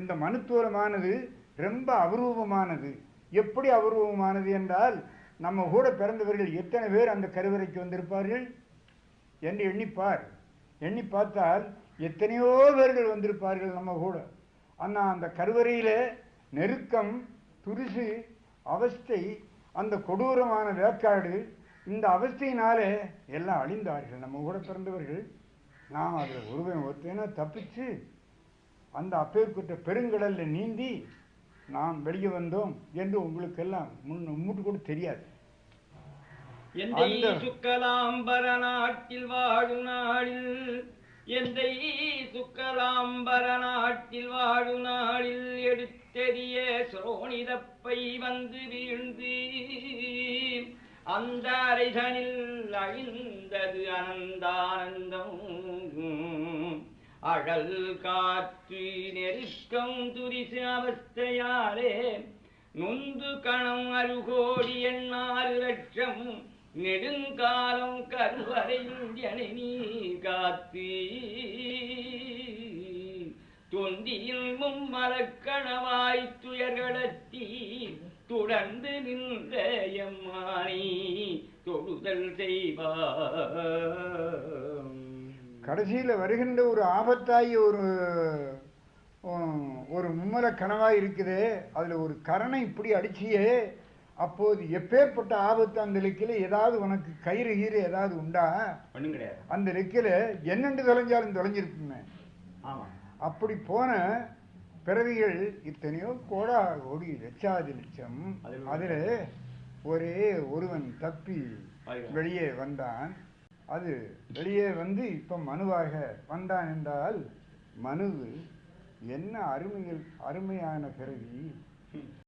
இந்த மனுத்துவமானது ரொம்ப அபரூபமானது எப்படி அபரூபமானது என்றால் நம்ம கூட பிறந்தவர்கள் எத்தனை பேர் அந்த கருவறைக்கு வந்திருப்பார்கள்? என்று எண்ணிப்பார். எண்ணி பார்த்தால் எத்தனையோ பேர்கள் வந்திருப்பார்கள் நம்ம கூட. ஆனால் அந்த கருவறையில் நெருக்கம் துரிசு அவஸ்தை அந்த கொடூரமான வேக்காடு இந்த அவஸ்தையினாலே எல்லாம் அழிந்தார்கள் நம்ம கூட பிறந்தவர்கள். நாம் அதில் ஒருவன் ஒருத்தனா தப்பிச்சு அந்த அப்பேற்பட்ட பெருங்கடல்ல நீந்தி நாம் வெளியே வந்தோம் என்று உங்களுக்கெல்லாம் முன் மூட்டு கூட தெரியாது. எந்தை சுக்கலாம்பர நாட்டில் வாழும் நாளில் எந்தை சுக்கலாம்பர நாட்டில் வாழும் நாளில் எடுத்தெறிய சோனிதப்பை வந்து வீழ்ந்து அந்த அரைதனில் அழிந்தது அனந்தானந்தம். അഴൽ കാറ്റിനെരിക്കം തുരിശ അവസ്ഥയാലേ. നൊന്തു കണം അരുകോടി എണ്ണാറ് ലക്ഷം നെടുങ്കാലം കരുവരയിന്ത്യണി നീ കാത്തി. തൊണ്ടിയിൽ മുമ്മലക്കണവായി തുയകളത്തി തുടർന്ന് നിന്ദയമാണി തൊഴുതൽ ചെയ്വാ. கடைசியில் வருகின்ற ஒரு ஆபத்தாகி ஒரு ஒரு மும்மல கனவாய் இருக்குதே அதில் ஒரு கரணை இப்படி அடிச்சியே அப்போது எப்பேற்பட்ட ஆபத்து அந்த லெக்கில் ஏதாவது உனக்கு கயிறு கீறு ஏதாவது உண்டா? ஒண்ணும் கிடையாது. அந்த லெக்கில் என்னென்று தொலைஞ்சாலும் தொலைஞ்சிருக்குமே. ஆமா. அப்படி போன பிறவிகள் இத்தனையோ கோடா கோடி லட்சாதி லட்சம். அதில் ஒரே ஒருவன் தப்பி. வெளியே வந்தான். அது வெளியே வந்து இப்போ மனுவாக வந்தான் என்றால் மனு என்ன அருமையில் அருமையான பிறவி?